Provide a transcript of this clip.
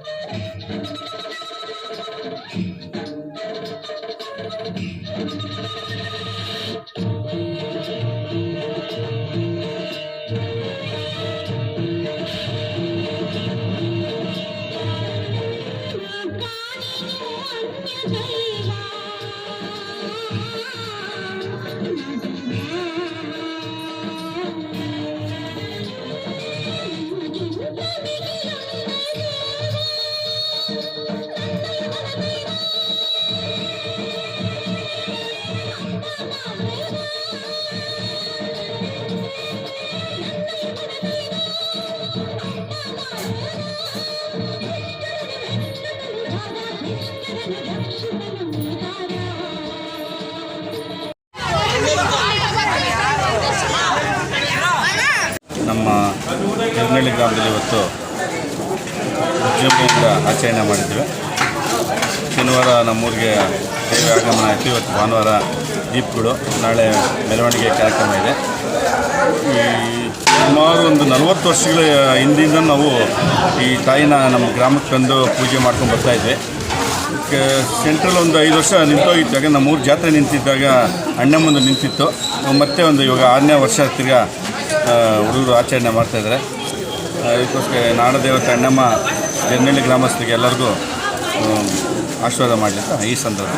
ನಮ್ಮ ತಿರುನಳ್ಳಿ ಗ್ರಾಮದಲ್ಲಿ ಇವತ್ತು ವಿಜೃಂಭಣೆಯಿಂದ ಆಚರಣೆ ಮಾಡಿದ್ದೇವೆ. ಶನಿವಾರ ನಮ್ಮೂರಿಗೆ ದೇವಿ ಆಗಮನ ಆಯಿತು. ಇವತ್ತು ಭಾನುವಾರ ದೀಪ್ಗಳು, ನಾಳೆ ಮೆರವಣಿಗೆ ಕಾರ್ಯಕ್ರಮ ಇದೆ. ಈ ಸುಮಾರು ಒಂದು ನಲವತ್ತು ವರ್ಷಗಳ ಹಿಂದಿಂದ ನಾವು ಈ ತಾಯಿನ ನಮ್ಮ ಗ್ರಾಮಕ್ಕೆ ತಂದು ಪೂಜೆ ಮಾಡ್ಕೊಂಡು ಬರ್ತಾ ಇದ್ವಿ. ಸೆಂಟ್ರಲ್ ಒಂದು ಐದು ವರ್ಷ ನಿಂತೋಗಿದ್ದಾಗ ನಮ್ಮ ಊರು ಜಾತ್ರೆ ನಿಂತಿದ್ದಾಗ ಅಣ್ಣ ಮುಂದೆ ನಿಂತಿತ್ತು. ಮತ್ತೆ ಒಂದು ಇವಾಗ ಆರನೇ ವರ್ಷ ತಿರ್ಗಾ ಹುಡುಗರು ಆಚರಣೆ ಮಾಡ್ತಾಯಿದ್ದಾರೆ ಅದಕ್ಕೋಸ್ಕರ ನಾಡದೇವತೆ ಅಣ್ಣಮ್ಮ ಜರ್ನಳ್ಳಿ ಗ್ರಾಮಸ್ಥರಿಗೆ ಎಲ್ಲರಿಗೂ ಆಶೀರ್ವಾದ ಮಾಡಲಿಕ್ಕೆ ಈ ಸಂದರ್ಭ